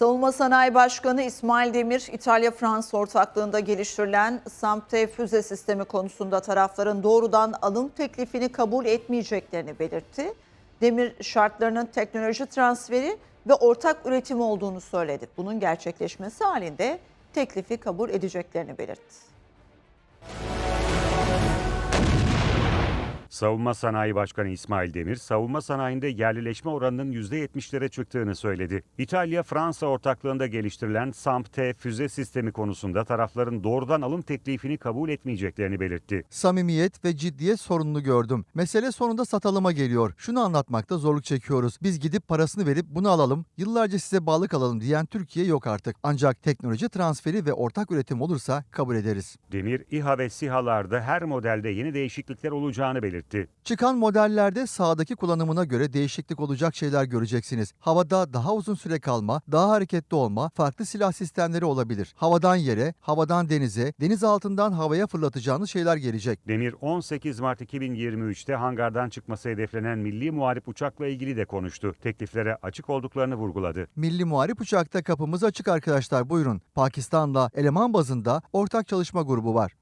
Savunma Sanayi Başkanı İsmail Demir, İtalya-Fransa ortaklığında geliştirilen SAMP-T füze sistemi konusunda tarafların doğrudan alım teklifini kabul etmeyeceklerini belirtti. Demir şartlarının teknoloji transferi ve ortak üretim olduğunu söyledi. Bunun gerçekleşmesi halinde teklifi kabul edeceklerini belirtti. Savunma Sanayi Başkanı İsmail Demir, savunma sanayinde yerlileşme oranının %70'lere çıktığını söyledi. İtalya-Fransa ortaklığında geliştirilen SAMP-T füze sistemi konusunda tarafların doğrudan alım teklifini kabul etmeyeceklerini belirtti. Samimiyet ve ciddiyet sorununu gördüm. Mesele sonunda satılıma geliyor. Şunu anlatmakta zorluk çekiyoruz. Biz gidip parasını verip bunu alalım, yıllarca size bağlı kalalım diyen Türkiye yok artık. Ancak teknoloji transferi ve ortak üretim olursa kabul ederiz. Demir, İHA ve SİHA'larda her modelde yeni değişiklikler olacağını belirtti. Çıkan modellerde sahadaki kullanımına göre değişiklik olacak şeyler göreceksiniz. Havada daha uzun süre kalma, daha hareketli olma, farklı silah sistemleri olabilir. Havadan yere, havadan denize, deniz altından havaya fırlatacağınız şeyler gelecek. Demir 18 Mart 2023'te hangardan çıkması hedeflenen milli muharip uçakla ilgili de konuştu. Tekliflere açık olduklarını vurguladı. Milli Muharip Uçak'ta kapımız açık arkadaşlar buyurun. Pakistan'la eleman bazında ortak çalışma grubu var.